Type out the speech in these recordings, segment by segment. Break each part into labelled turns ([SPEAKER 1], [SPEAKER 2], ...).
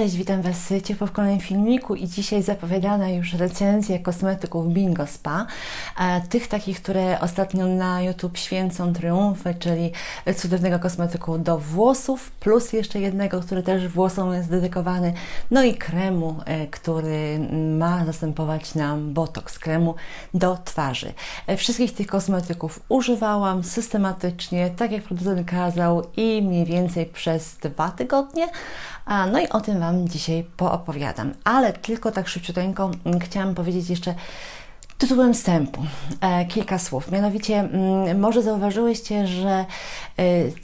[SPEAKER 1] Cześć, witam Was ciepło w kolejnym filmiku i dzisiaj zapowiadana już recenzja kosmetyków Bingo Spa. E, Tych takich, które ostatnio na YouTube święcą triumfy, czyli cudownego kosmetyku do włosów, plus jeszcze jednego, który też włosom jest dedykowany, no i kremu, e, który ma zastępować nam botox, kremu do twarzy. E, Wszystkich tych kosmetyków używałam systematycznie, tak jak producent kazał i mniej więcej przez dwa tygodnie. No i o tym Wam dzisiaj poopowiadam. Ale tylko tak szybciuteńko mm, chciałam powiedzieć jeszcze tytułem wstępu e, kilka słów. Mianowicie, mm, może zauważyłyście, że e,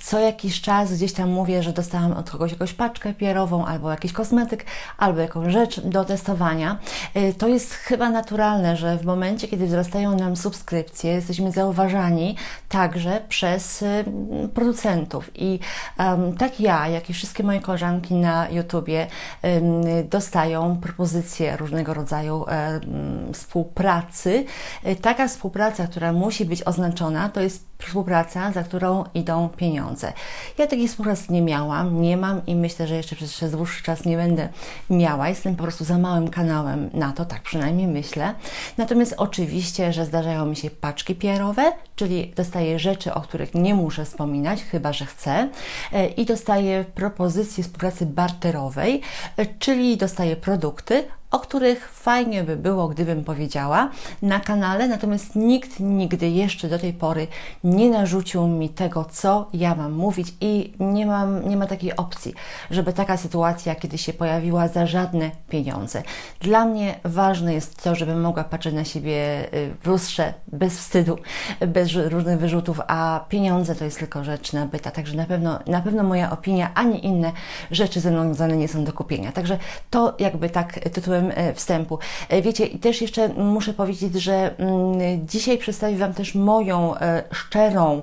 [SPEAKER 1] co jakiś czas gdzieś tam mówię, że dostałam od kogoś jakąś paczkę pierową, albo jakiś kosmetyk, albo jakąś rzecz do testowania. E, to jest chyba naturalne, że w momencie, kiedy wzrastają nam subskrypcje, jesteśmy zauważani także przez producentów. I tak ja, jak i wszystkie moje koleżanki na YouTubie dostają propozycje różnego rodzaju em, E, Taka współpraca, która musi być oznaczona, to jest współpraca, za którą idą pieniądze. Ja takiej współpracy nie miałam, nie mam i myślę, że jeszcze przez, dłuższy czas nie będę miała. Jestem po prostu za małym kanałem na to, tak przynajmniej myślę. Natomiast oczywiście, że zdarzają mi się paczki PR-owe, czyli dostaję rzeczy, o których nie muszę wspominać, chyba że chcę, e, i dostaję propozycje współpracy barterowej, e, czyli dostaję produkty, o których fajnie by było, gdybym powiedziała na kanale, natomiast nikt nigdy jeszcze do tej pory nie narzucił mi tego, co ja mam mówić i nie, mam, nie ma takiej opcji, żeby taka sytuacja kiedy się pojawiła za żadne pieniądze. Dla mnie ważne jest to, żebym mogła patrzeć na siebie y, w lustrze bez wstydu, bez różnych wyrzutów, a pieniądze to jest tylko rzecz nabyta, także na pewno, na pewno moja opinia, ani inne rzeczy ze mną związane nie są do kupienia. Także to jakby tak tytułem e, wstępu. E, Wiecie, i też jeszcze muszę powiedzieć, że mm, dzisiaj przedstawię Wam też moją e, szczerą,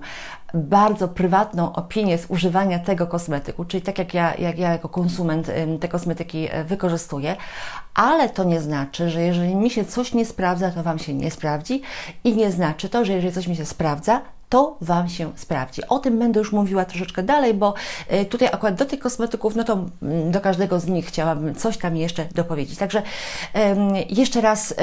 [SPEAKER 1] bardzo prywatną opinię z używania tego kosmetyku, czyli tak jak ja, jak ja jako konsument te kosmetyki e, wykorzystuję, ale to nie znaczy, że jeżeli mi się coś nie sprawdza, to Wam się nie sprawdzi i nie znaczy to, że jeżeli coś mi się sprawdza, to Wam się sprawdzi. O tym będę już mówiła troszeczkę dalej, bo e, tutaj akurat do tych kosmetyków, no to mm, do każdego z nich chciałabym coś tam jeszcze dopowiedzieć. Także jeszcze raz,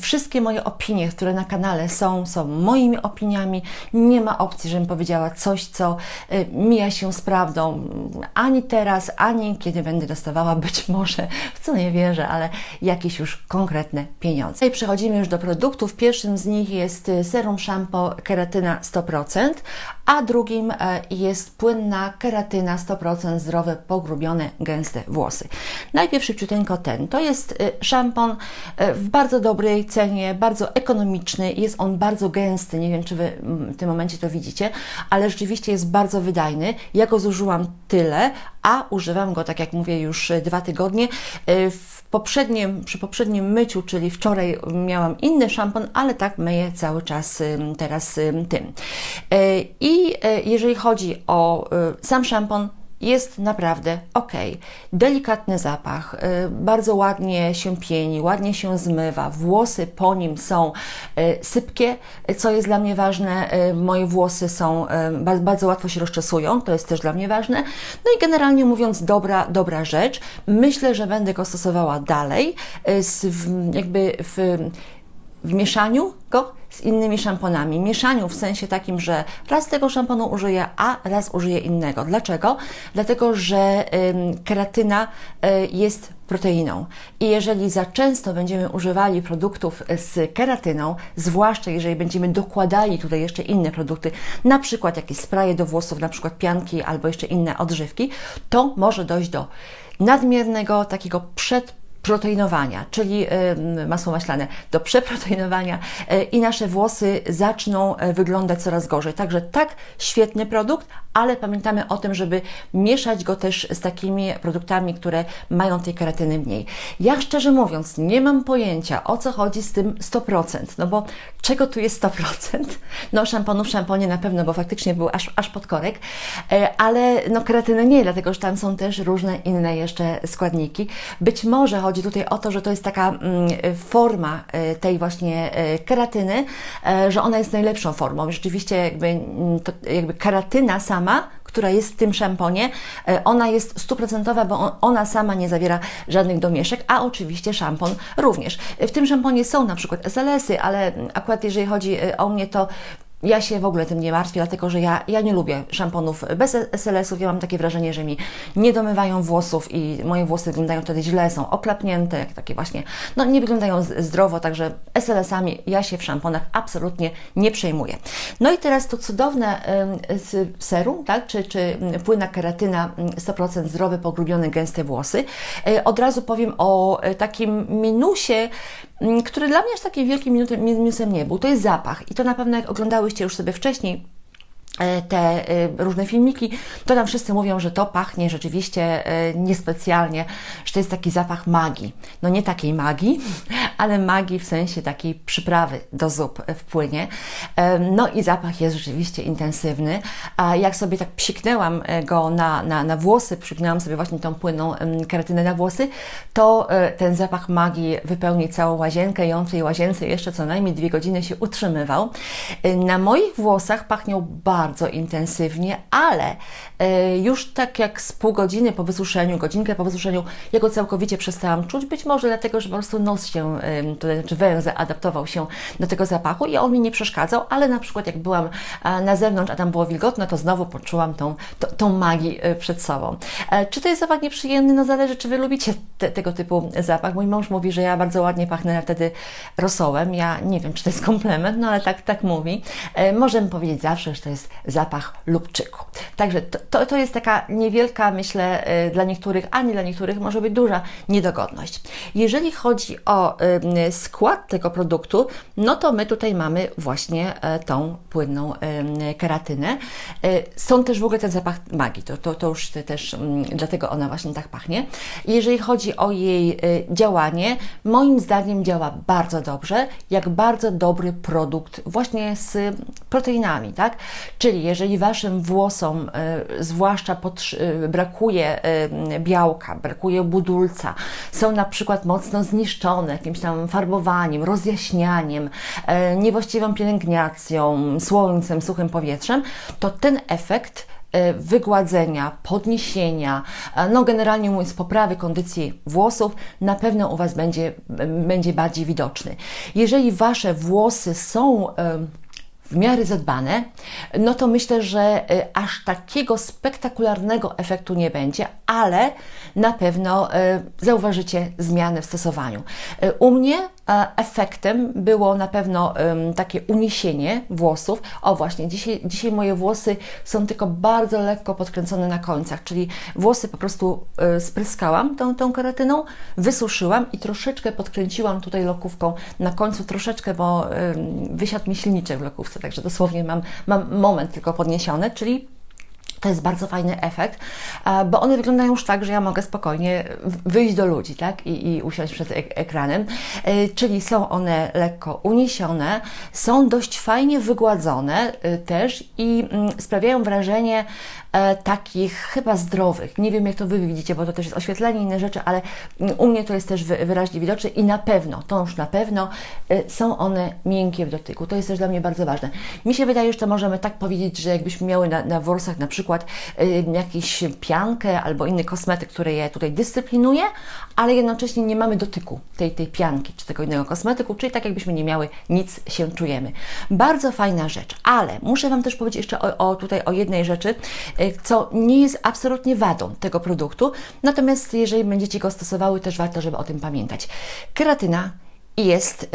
[SPEAKER 1] wszystkie moje opinie, które na kanale są, są moimi opiniami. Nie ma opcji, żebym powiedziała coś, co e, mija się z prawdą. Ani teraz, ani kiedy będę dostawała być może, w co nie wierzę, ale jakieś już konkretne pieniądze. I przechodzimy już do produktów. Pierwszym z nich jest e, serum shampoo keratyna 100%, 100%, a drugim e, jest płynna keratyna 100% zdrowe, pogrubione, gęste włosy. Najpierw szybciuteńko ten. To jest e, szampon e, w bardzo dobrej cenie, bardzo ekonomiczny. Jest on bardzo gęsty. Nie wiem, czy Wy mm, w tym momencie to widzicie, ale rzeczywiście jest bardzo wydajny. Ja go zużyłam tyle, a używam go, tak jak mówię, już dwa tygodnie. W poprzednim, przy poprzednim myciu, czyli wczoraj miałam inny szampon, ale tak myję cały czas teraz ym, tym. E, I e, jeżeli chodzi o e, sam szampon, jest naprawdę ok. Delikatny zapach, y, bardzo ładnie się pieni, ładnie się zmywa, włosy po nim są sypkie, co jest dla mnie ważne. Moje włosy są ba- bardzo łatwo się rozczesują, to jest też dla mnie ważne. No i generalnie mówiąc, dobra, dobra rzecz. Myślę, że będę go stosowała dalej, jakby w w mieszaniu go z innymi szamponami. Mieszaniu w sensie takim, że raz tego szamponu użyję, a raz użyję innego. Dlaczego? Dlatego, że ym, keratyna y, jest proteiną. I jeżeli za często będziemy używali produktów z keratyną, zwłaszcza jeżeli będziemy dokładali tutaj jeszcze inne produkty, na przykład jakieś spraye do włosów, na przykład pianki albo jeszcze inne odżywki, to może dojść do nadmiernego takiego przed proteinowania, czyli y, masło maślane, do przeproteinowania y, i nasze włosy zaczną y, wyglądać coraz gorzej. Także tak, świetny produkt, ale pamiętamy o tym, żeby mieszać go też z takimi produktami, które mają tej keratyny mniej. Ja szczerze mówiąc, nie mam pojęcia o co chodzi z tym 100%, no bo czego tu jest 100%? No szamponu w szamponie na pewno, bo faktycznie był aż, aż pod korek, e, ale no keratyny nie, dlatego że tam są też różne inne jeszcze składniki. Być może chodzi tutaj o to, że to jest taka mm, forma e, tej właśnie e, keratyny, że ona jest najlepszą formą. Rzeczywiście jakby, mm, to, jakby keratyna sama, która jest w tym szamponie, e, ona jest stuprocentowa, bo on- ona sama nie zawiera żadnych domieszek, a oczywiście szampon również. W tym szamponie są na przykład SLS-y, ale akurat jeżeli chodzi e, o mnie, to ja się w ogóle tym nie martwię, dlatego że ja, ja nie lubię szamponów bez SLS-ów. Ja mam takie wrażenie, że mi nie domywają włosów i moje włosy wyglądają wtedy źle, są oklapnięte, jak takie właśnie, no nie wyglądają zdrowo, także SLS-ami ja się w szamponach absolutnie nie przejmuję. No i teraz to cudowne serum, tak, czy, czy płyna keratyna mm, 100% zdrowe, pogrubione, gęste włosy. E, Od razu powiem o e, takim minusie, mm, który dla mnie aż takim wielkim minusem nie był. To jest zapach. I to na pewno jak już sobie wcześniej te e, różne filmiki, to tam wszyscy mówią, że to pachnie rzeczywiście e, niespecjalnie, że to jest taki zapach magii. No nie takiej magii, ale magii w sensie takiej przyprawy do zup w płynie. E, No i zapach jest rzeczywiście intensywny. A jak sobie tak psiknęłam e, go na, na, na włosy, psiknęłam sobie właśnie tą płynną keratynę na włosy, to e, ten zapach magii wypełni całą łazienkę i on w tej łazience jeszcze co najmniej dwie godziny się utrzymywał. E, Na moich włosach pachniał bardzo intensywnie, ale e, już tak jak z pół godziny po wysuszeniu, godzinkę po wysuszeniu, ja go całkowicie przestałam czuć. Być może dlatego, że po prostu nos się, to znaczy węzeł adaptował się do tego zapachu i on mi nie przeszkadzał, ale na przykład jak byłam na zewnątrz, a tam było wilgotno, to znowu poczułam tą, tą, tą magię e, przed sobą. E, Czy to jest zapach nieprzyjemny? No zależy, czy Wy lubicie te, tego typu zapach. Mój mąż mówi, że ja bardzo ładnie pachnę wtedy rosołem. Ja nie wiem, czy to jest komplement, no ale tak, tak mówi. E, Możemy powiedzieć zawsze, że to jest zapach lubczyku. Także to, to, to jest taka niewielka, myślę, e, dla niektórych, a nie dla niektórych może być duża niedogodność. Jeżeli chodzi o em, skład tego produktu, no to my tutaj mamy właśnie e, tą płynną em, keratynę. Stąd też w ogóle ten zapach magii, to, to, to już te- też mm, dlatego ona właśnie tak pachnie. Jeżeli chodzi o jej działanie, moim zdaniem działa bardzo dobrze, jak bardzo dobry produkt właśnie z proteinami, tak? Czyli jeżeli Waszym włosom e, zwłaszcza e, brakuje e, białka, brakuje budulca, są na przykład mocno zniszczone jakimś tam farbowaniem, rozjaśnianiem, niewłaściwą pielęgnacją, słońcem, suchym powietrzem, to ten efekt wygładzenia, podniesienia, no generalnie mówiąc poprawy kondycji włosów na pewno u Was będzie, będzie bardziej widoczny. Jeżeli Wasze włosy są w miarę zadbane, no to myślę, że y, aż takiego spektakularnego efektu nie będzie, ale na pewno y, zauważycie zmiany w stosowaniu. Y, U mnie efektem było na pewno takie uniesienie włosów. O właśnie, dzisiaj, dzisiaj moje włosy są tylko bardzo lekko podkręcone na końcach, czyli włosy po prostu spryskałam tą, tą keratyną, wysuszyłam i troszeczkę podkręciłam tutaj lokówką na końcu, troszeczkę, bo wysiadł mi silniczek w lokówce, także dosłownie mam, mam moment tylko podniesiony, czyli to jest bardzo fajny efekt, e, bo one wyglądają już tak, że ja mogę spokojnie wyjść do ludzi, tak? I, i usiąść przed ek- ekranem. E, Czyli są one lekko uniesione, są dość fajnie wygładzone e, też i mm, sprawiają wrażenie takich chyba zdrowych. Nie wiem, jak to Wy widzicie, bo to też jest oświetlenie, inne rzeczy, ale u mnie to jest też wy- wyraźnie widoczne i na pewno, to już na pewno, e, są one miękkie w dotyku. To jest też dla mnie bardzo ważne. Mi się wydaje, że to możemy tak powiedzieć, że jakbyśmy miały na, na na przykład y, jakąś piankę albo inny kosmetyk, który je tutaj dyscyplinuje, ale jednocześnie nie mamy dotyku tej, tej pianki czy tego innego kosmetyku, czyli tak jakbyśmy nie miały, nic się czujemy. Bardzo fajna rzecz, ale muszę Wam też powiedzieć jeszcze o, o tutaj o jednej rzeczy, co nie jest absolutnie wadą tego produktu, natomiast jeżeli będziecie go stosowały, też warto, żeby o tym pamiętać. Keratyna jest y,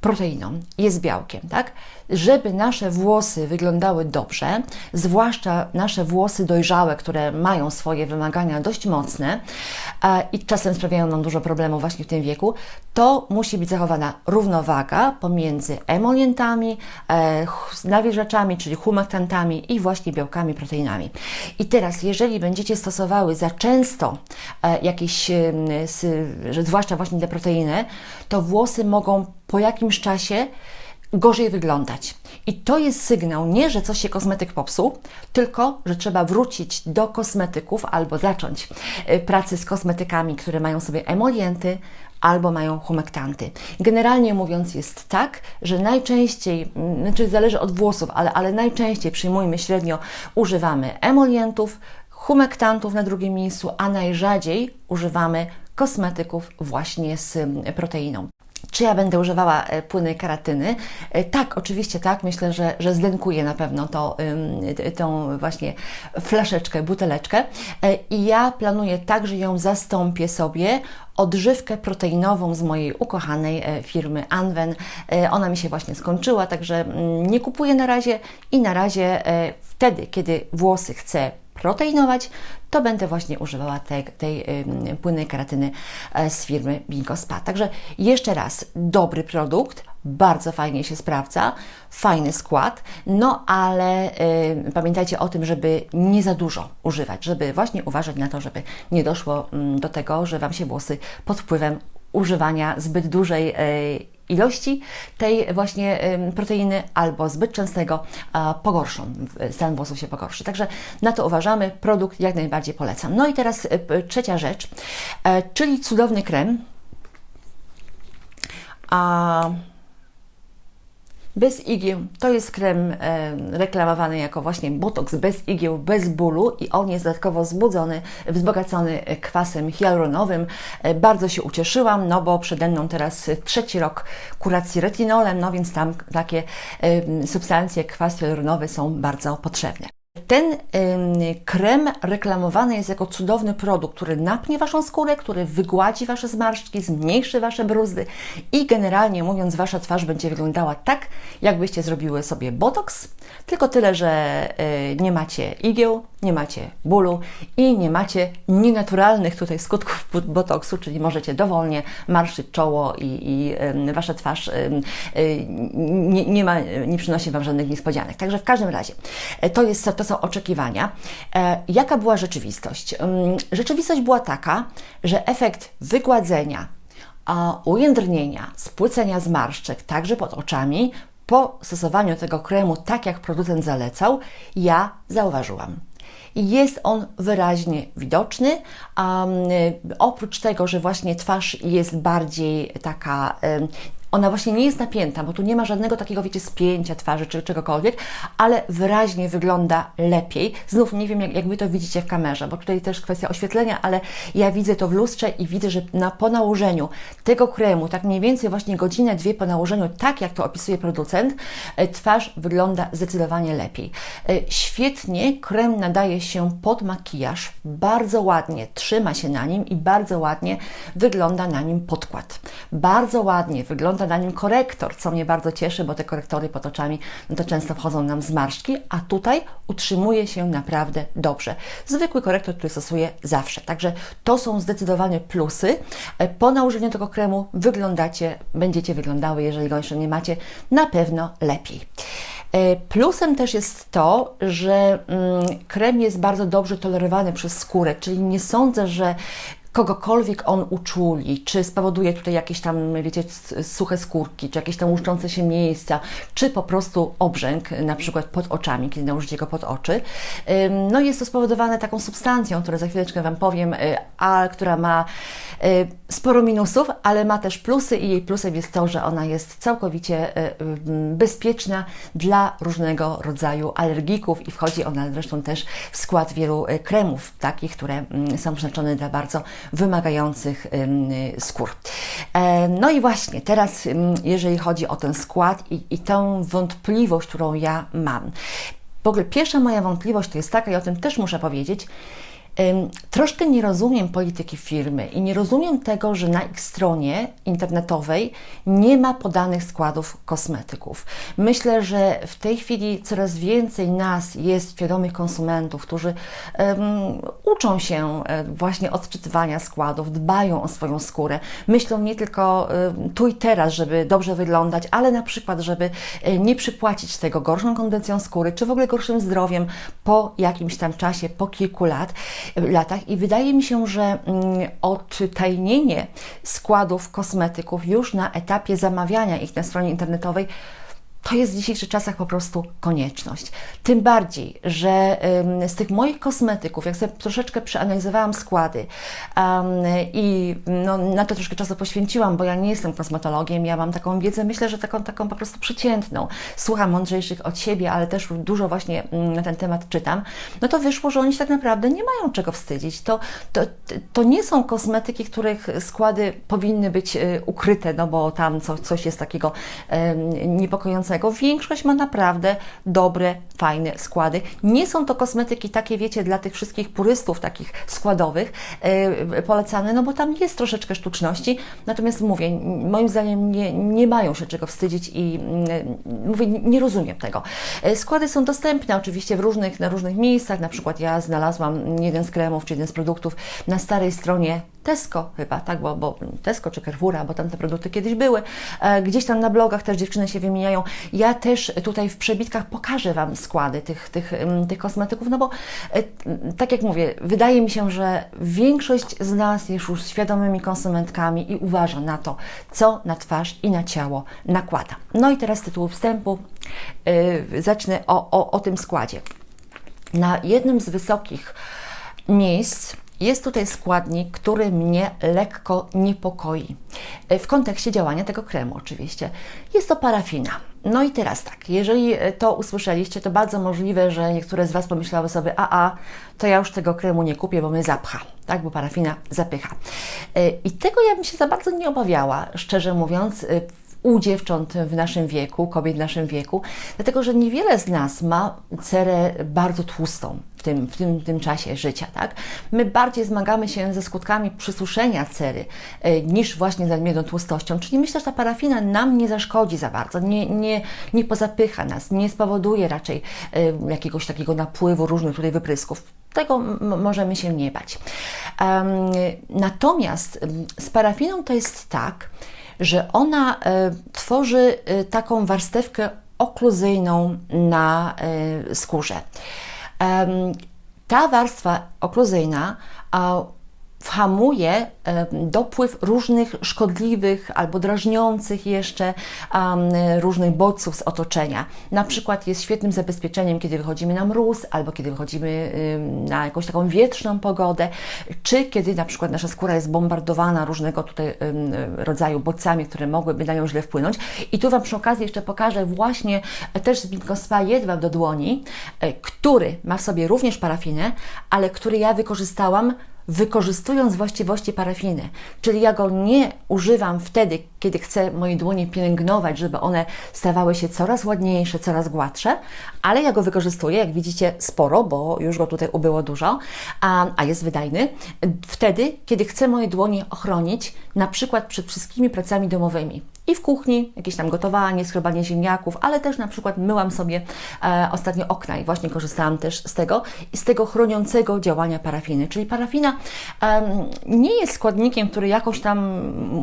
[SPEAKER 1] proteiną, jest białkiem, tak? Żeby nasze włosy wyglądały dobrze, zwłaszcza nasze włosy dojrzałe, które mają swoje wymagania dość mocne e, i czasem sprawiają nam dużo problemów właśnie w tym wieku, to musi być zachowana równowaga pomiędzy emolientami, e, nawilżaczami, czyli humaktantami i właśnie białkami, proteinami. I teraz, jeżeli będziecie stosowały za często e, jakieś, zwłaszcza właśnie te proteiny, to włosy mogą po jakimś czasie gorzej wyglądać. I to jest sygnał nie, że coś się kosmetyk popsuł, tylko że trzeba wrócić do kosmetyków albo zacząć y, pracy z kosmetykami, które mają sobie emolienty albo mają humektanty. Generalnie mówiąc jest tak, że najczęściej, mm, znaczy zależy od włosów, ale, ale najczęściej przyjmujmy średnio, używamy emolientów, humektantów na drugim miejscu, a najrzadziej używamy kosmetyków właśnie z mm, proteiną. Czy ja będę używała e, płyny keratyny? E, Tak, oczywiście tak. Myślę, że, że zdenkuję na pewno to, tą właśnie flaszeczkę, buteleczkę. E, I ja planuję tak, że ją zastąpię sobie odżywkę proteinową z mojej ukochanej firmy Anwen. Ona mi się właśnie skończyła, także mm, nie kupuję na razie i na razie wtedy, kiedy włosy chcę proteinować, to będę właśnie używała tej, tej płynnej keratyny e, z firmy Bingo Spa. Także jeszcze raz, dobry produkt, bardzo fajnie się sprawdza, fajny skład, no ale y, pamiętajcie o tym, żeby nie za dużo używać, żeby właśnie uważać na to, żeby nie doszło do tego, że Wam się włosy pod wpływem używania zbyt dużej y, ilości tej właśnie proteiny albo zbyt częstego pogorszą, stan włosów się pogorszy. Także na to uważamy, produkt jak najbardziej polecam. No i teraz p- trzecia rzecz, e, czyli cudowny krem. A bez igieł to jest krem reklamowany jako właśnie botoks bez igieł, bez bólu i on jest dodatkowo wzbudzony, wzbogacony kwasem hialuronowym. E, bardzo się ucieszyłam, no bo przede mną teraz trzeci rok kuracji retinolem, no więc tam takie substancje, kwas hialuronowy są bardzo potrzebne. Ten krem reklamowany jest jako cudowny produkt, który napnie Waszą skórę, który wygładzi Wasze zmarszczki, zmniejszy Wasze bruzdy i generalnie mówiąc, Wasza twarz będzie wyglądała tak, jakbyście zrobiły sobie botoks, tylko tyle, że y, nie macie igieł, nie macie bólu i nie macie nienaturalnych tutaj skutków bo- botoksu, czyli możecie dowolnie marszyć czoło i, i Wasza twarz y, nie, nie, ma, nie przynosi Wam żadnych niespodzianek. Także w każdym razie, e, to, jest, to są oczekiwania. E, Jaka była rzeczywistość? Rzeczywistość była taka, że efekt wygładzenia, ujędrnienia, spłycenia zmarszczek, także pod oczami, po stosowaniu tego kremu, tak jak producent zalecał, ja zauważyłam. Jest on wyraźnie widoczny. Um, oprócz tego, że właśnie twarz jest bardziej taka. ym, ona właśnie nie jest napięta, bo tu nie ma żadnego takiego, wiecie, spięcia twarzy czy czegokolwiek, ale wyraźnie wygląda lepiej. Znów nie wiem, jak, jak Wy to widzicie w kamerze, bo tutaj też kwestia oświetlenia, ale ja widzę to w lustrze i widzę, że na, po nałożeniu tego kremu, tak mniej więcej właśnie godzinę, dwie po nałożeniu, tak jak to opisuje producent, e, twarz wygląda zdecydowanie lepiej. E, Świetnie krem nadaje się pod makijaż, bardzo ładnie trzyma się na nim i bardzo ładnie wygląda na nim podkład. Bardzo ładnie wygląda na nim korektor, co mnie bardzo cieszy, bo te korektory pod oczami no to często wchodzą nam zmarszczki, a tutaj utrzymuje się naprawdę dobrze. Zwykły korektor, który stosuję zawsze. Także to są zdecydowanie plusy. E, Po nałożeniu tego kremu wyglądacie, będziecie wyglądały, jeżeli go jeszcze nie macie, na pewno lepiej. E, Plusem też jest to, że mm, krem jest bardzo dobrze tolerowany przez skórę, czyli nie sądzę, że kogokolwiek on uczuli, czy spowoduje tutaj jakieś tam, wiecie, suche skórki, czy jakieś tam łuszczące się miejsca, czy po prostu obrzęk, na przykład pod oczami, kiedy nałożycie go pod oczy. No jest to spowodowane taką substancją, którą za chwileczkę Wam powiem, y, a która ma y, sporo minusów, ale ma też plusy i jej plusem jest to, że ona jest całkowicie y, bezpieczna dla różnego rodzaju alergików i wchodzi ona zresztą też w skład wielu kremów, takich, które mm, są przeznaczone dla bardzo wymagających ym, skór. E, No i właśnie teraz, jeżeli chodzi o ten skład i, i tę wątpliwość, którą ja mam. W ogóle pierwsza moja wątpliwość to jest taka, i o tym też muszę powiedzieć, Troszkę nie rozumiem polityki firmy i nie rozumiem tego, że na ich stronie internetowej nie ma podanych składów kosmetyków. Myślę, że w tej chwili coraz więcej nas jest świadomych konsumentów, którzy em, uczą się e, właśnie odczytywania składów, dbają o swoją skórę. Myślą nie tylko tu i teraz, żeby dobrze wyglądać, ale na przykład, żeby e, nie przypłacić tego gorszą kondycją skóry, czy w ogóle gorszym zdrowiem po jakimś tam czasie, po kilku lat latach i wydaje mi się, że mm, odtajnienie składów kosmetyków już na etapie zamawiania ich na stronie internetowej to jest w dzisiejszych czasach po prostu konieczność. Tym bardziej, że z tych moich kosmetyków, jak sobie troszeczkę przeanalizowałam składy ym, i no, na to troszkę czasu poświęciłam, bo ja nie jestem kosmetologiem, ja mam taką wiedzę, myślę, że taką, taką po prostu przeciętną. Słucham mądrzejszych od siebie, ale też dużo właśnie mm, na ten temat czytam. No to wyszło, że oni się tak naprawdę nie mają czego wstydzić. To, to, to nie są kosmetyki, których składy powinny być y, ukryte, no bo tam co, coś jest takiego ym, niepokojącego. Większość ma naprawdę dobre, fajne składy. Nie są to kosmetyki takie, wiecie, dla tych wszystkich purystów takich składowych yy, polecane, no bo tam jest troszeczkę sztuczności. Natomiast mówię, moim zdaniem nie, nie mają się czego wstydzić i yy, mówię, nie rozumiem tego. Yy, składy są dostępne oczywiście w różnych, na różnych miejscach. Na przykład ja znalazłam jeden z kremów, czy jeden z produktów na starej stronie Tesco chyba, tak, bo, bo Tesco czy Carrefoura, bo tam te produkty kiedyś były. E, gdzieś tam na blogach też dziewczyny się wymieniają. Ja też tutaj w przebitkach pokażę Wam składy tych, tych, mm, tych kosmetyków, no bo e, tak jak mówię, wydaje mi się, że większość z nas jest już świadomymi konsumentkami i uważa na to, co na twarz i na ciało nakłada. No i teraz z tytułu wstępu yy, zacznę o, o, o tym składzie. Na jednym z wysokich miejsc jest tutaj składnik, który mnie lekko niepokoi. W kontekście działania tego kremu, oczywiście. Jest to parafina. No i teraz tak, jeżeli to usłyszeliście, to bardzo możliwe, że niektóre z Was pomyślały sobie, a a, to ja już tego kremu nie kupię, bo mnie zapcha, tak, bo parafina zapycha. I tego ja bym się za bardzo nie obawiała, szczerze mówiąc, u dziewcząt w naszym wieku, kobiet w naszym wieku, dlatego że niewiele z nas ma cerę bardzo tłustą w tym, w tym, tym czasie życia. Tak? My bardziej zmagamy się ze skutkami przysuszenia cery y, niż właśnie z nadmierną tłustością, czyli myślę, że ta parafina nam nie zaszkodzi za bardzo, nie, nie, nie pozapycha nas, nie spowoduje raczej y, jakiegoś takiego napływu różnych tutaj wyprysków. Tego możemy się nie bać. Natomiast z parafiną to jest tak, że ona e, tworzy e, taką warstewkę okluzyjną na e, skórze. Ta warstwa okluzyjna whamuje dopływ różnych szkodliwych albo drażniących jeszcze różnych bodźców z otoczenia. Na przykład jest świetnym zabezpieczeniem, kiedy wychodzimy na mróz, albo kiedy wychodzimy na jakąś taką wietrzną pogodę, czy kiedy na przykład nasza skóra jest bombardowana różnego tutaj rodzaju bodźcami, które mogłyby na nią źle wpłynąć. I tu Wam przy okazji jeszcze pokażę właśnie też z Spa jedwab do dłoni, e, który ma w sobie również parafinę, ale który ja wykorzystałam wykorzystując właściwości parafiny. Czyli ja go nie używam wtedy, kiedy chcę moje dłonie pielęgnować, żeby one stawały się coraz ładniejsze, coraz gładsze, ale ja go wykorzystuję, jak widzicie, sporo, bo już go tutaj ubyło dużo, a, a jest wydajny, wtedy, kiedy chcę moje dłonie ochronić, na przykład przed wszystkimi pracami domowymi i w kuchni, jakieś tam gotowanie, skrobanie ziemniaków, ale też na przykład myłam sobie e, ostatnio okna i właśnie korzystałam też z tego i z tego chroniącego działania parafiny. Czyli parafina e, nie jest składnikiem, który jakoś tam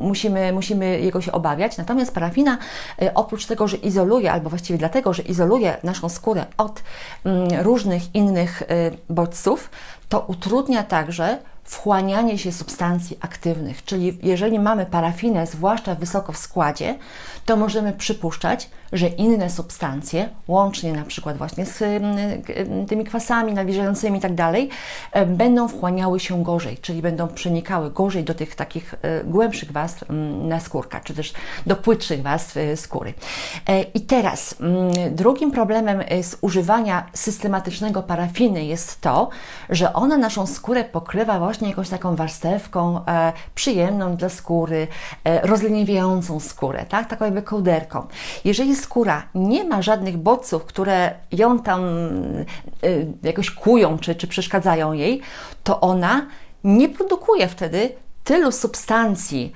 [SPEAKER 1] musimy, musimy jego się obawiać, natomiast parafina e, oprócz tego, że izoluje, albo właściwie dlatego, że izoluje naszą skórę od m, mm, różnych innych e, bodźców, to utrudnia także wchłanianie się substancji aktywnych, czyli jeżeli mamy parafinę, zwłaszcza wysoko w składzie, to możemy przypuszczać, że inne substancje, łącznie na przykład właśnie z tymi kwasami nawilżającymi i tak dalej, będą wchłaniały się gorzej, czyli będą przenikały gorzej do tych takich e, głębszych warstw na skórka, czy też do płytszych warstw e, skóry. E, I teraz drugim problemem z używania systematycznego parafiny jest to, że ona naszą skórę pokrywa właśnie jakąś taką warstewką przyjemną dla skóry, rozleniwiającą skórę, tak? taką jakby kołderką. Jeżeli skóra nie ma żadnych bodźców, które ją tam y, jakoś kują czy, czy przeszkadzają jej, to ona nie produkuje wtedy tylu substancji,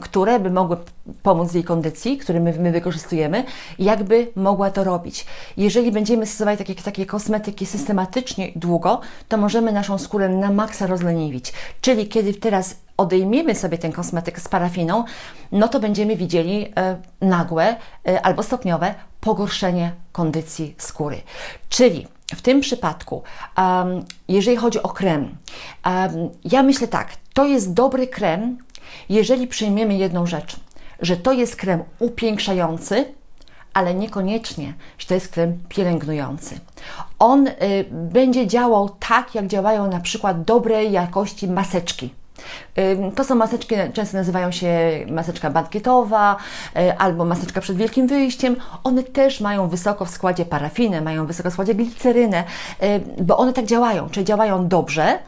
[SPEAKER 1] które by mogły pomóc jej kondycji, które my, my wykorzystujemy, jakby mogła to robić. Jeżeli będziemy stosować takie, takie kosmetyki systematycznie długo, to możemy naszą skórę na maksa rozleniwić. Czyli kiedy teraz odejmiemy sobie ten kosmetyk z parafiną, no to będziemy widzieli e, nagłe e, albo stopniowe pogorszenie kondycji skóry. Czyli w tym przypadku, um, jeżeli chodzi o krem, um, ja myślę tak, to jest dobry krem, jeżeli przyjmiemy jedną rzecz, że to jest krem upiększający, ale niekoniecznie, że to jest krem pielęgnujący. On y, będzie działał tak, jak działają na przykład dobrej jakości maseczki. To są maseczki, często nazywają się maseczka bankietowa y, albo maseczka przed wielkim wyjściem. One też mają wysoko w składzie parafinę, mają wysoko w składzie glicerynę, y, bo one tak działają, czyli działają dobrze,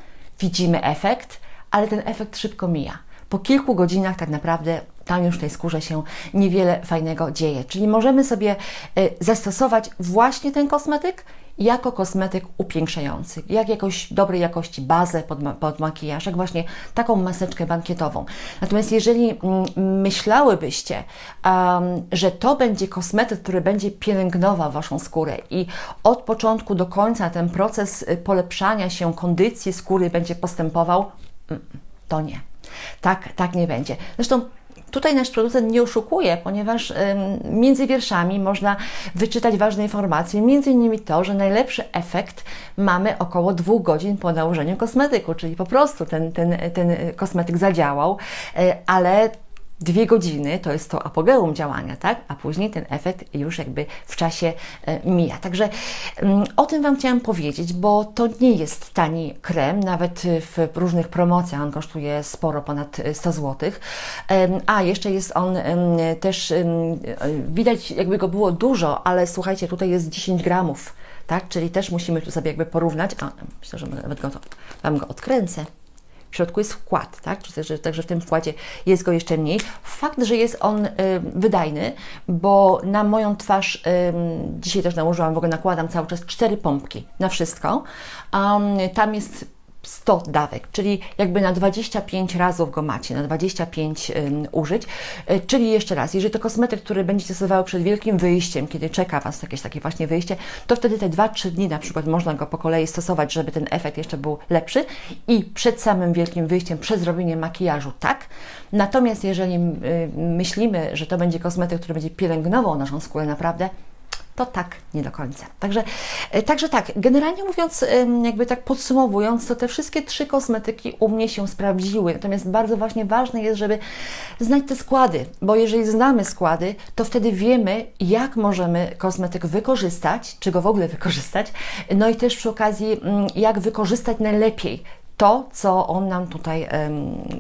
[SPEAKER 1] widzimy efekt, ale ten efekt szybko mija. Po kilku godzinach tak naprawdę tam już w tej skórze się niewiele fajnego dzieje. Czyli możemy sobie y, zastosować właśnie ten kosmetyk jako kosmetyk upiększający, jak jakoś dobrej jakości bazę pod, pod makijaż, jak właśnie taką maseczkę bankietową. Natomiast jeżeli mm, myślałybyście, um, że to będzie kosmetyk, który będzie pielęgnował Waszą skórę i od początku do końca ten proces y, polepszania się kondycji skóry będzie postępował, mm, to nie. Tak, tak nie będzie. Zresztą Tutaj nasz producent nie oszukuje, ponieważ między wierszami można wyczytać ważne informacje, między innymi to, że najlepszy efekt mamy około dwóch godzin po nałożeniu kosmetyku, czyli po prostu ten, ten, ten kosmetyk zadziałał, y, ale dwie godziny to jest to apogeum działania, tak? A później ten efekt już jakby w czasie e, mija. Także mm, o tym Wam chciałam powiedzieć, bo to nie jest tani krem, nawet w różnych promocjach on kosztuje sporo, ponad 100 zł. A jeszcze jest on też, widać jakby go było dużo, ale słuchajcie, tutaj jest 10 gramów, tak? Czyli też musimy tu sobie jakby porównać. A, myślę, że nawet go, to, Wam go odkręcę. W środku jest wkład, tak? Czy też, że- Także w tym wkładzie jest go jeszcze mniej. Fakt, że jest on y, wydajny, bo na moją twarz, dzisiaj też nałożyłam, w ogóle nakładam cały czas cztery pompki na wszystko. Tam jest 100 dawek, czyli jakby na 25 razów go macie, na 25 ym, użyć. Y, czyli jeszcze raz, jeżeli to kosmetyk, który będziecie stosowały przed wielkim wyjściem, kiedy czeka Was jakieś takie właśnie wyjście, to wtedy te 2-3 dni na przykład można go po kolei stosować, żeby ten efekt jeszcze był lepszy i przed samym wielkim wyjściem, przed zrobieniem makijażu, tak. Natomiast jeżeli y, myślimy, że to będzie kosmetyk, który będzie pielęgnował naszą skórę naprawdę, to tak nie do końca. Także, e, także tak, generalnie mówiąc, jakby tak podsumowując, to te wszystkie trzy kosmetyki u mnie się sprawdziły. Natomiast bardzo właśnie ważne jest, żeby znać te składy, bo jeżeli znamy składy, to wtedy wiemy, jak możemy kosmetyk wykorzystać, czy go w ogóle wykorzystać, no i też przy okazji, mm, jak wykorzystać najlepiej to, co on nam tutaj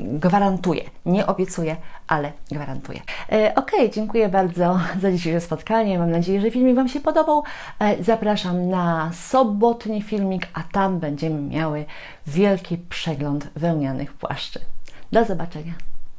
[SPEAKER 1] gwarantuje. Nie obiecuje, ale gwarantuje. E, ok, dziękuję bardzo za dzisiejsze spotkanie. Mam nadzieję, że filmik Wam się podobał. E, zapraszam na sobotni filmik, a tam będziemy miały wielki przegląd wełnianych płaszczy. Do zobaczenia.